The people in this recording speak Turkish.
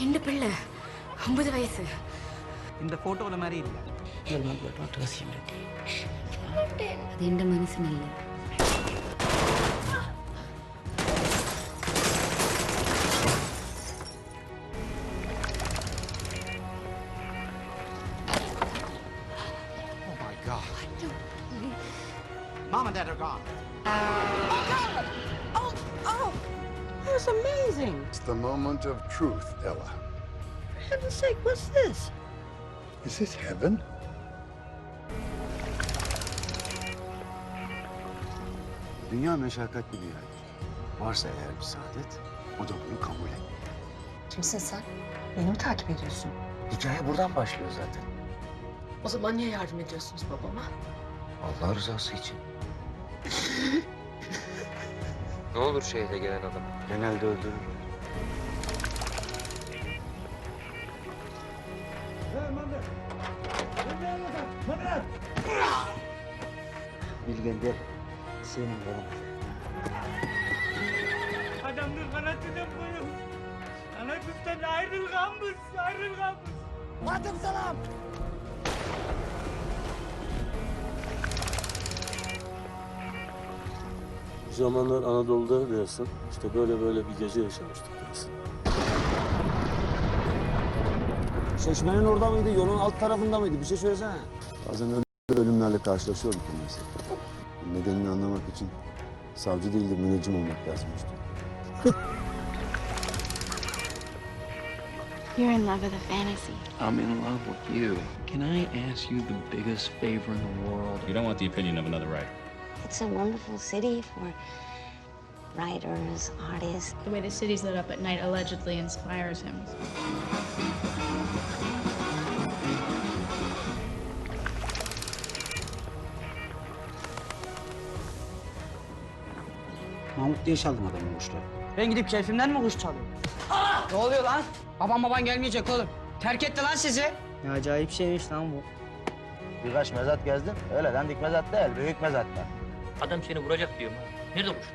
ரெண்டு பிள்ளை. ஐம்பது வயசு. இந்த போட்டோல மாதிரி இல்ல. மாதிரி டாக்டர் அது எந்த மனசு நல்ல oh Mom and Dad are gone. Oh, God! Oh, oh! That's amazing. It's the moment of truth, Ella. For heaven's sake, what's this? Is this heaven? Dünya meşakkatli bir yer. Varsa eğer bir saadet, o da bunu kabul et. Kimsin sen? Beni mi takip ediyorsun? Hikaye buradan başlıyor zaten. O zaman niye yardım ediyorsunuz babama? Allah rızası için. Ne olur şehre gelen adam. Genelde öldürür. Bilgen gel. Senin oğlum. Adamın kanatını koyun. Kanatından ayrılganmış, ayrılganmış. Adım salam. Zamanlar Anadolu'da dersin. İşte böyle böyle bir gece yaşamıştık dersin. Çeşmenin orada mıydı, yolun alt tarafında mıydı? Bir şey söylesene. Bazen öyle ölümlerle karşılaşıyorum kendisi. Nedenini anlamak için savcı değil de müneccim olmak lazım işte. You're in love with a fantasy. I'm in love with you. Can I ask you the biggest favor in the world? You don't want the opinion of another writer. It's a wonderful city for writers, artists. The way the city's lit up at night allegedly inspires him. Mahmut diye çaldım adamın kuşları. Ben gidip keyfimden mi kuş çalıyorum? Ne oluyor lan? Babam baban gelmeyecek oğlum. Terk etti lan sizi. Ne acayip şeymiş lan bu. Birkaç mezat gezdim. Öyle dandik mezat değil, büyük mezatlar. Adam seni vuracak diyorum ha. Nerede kuş?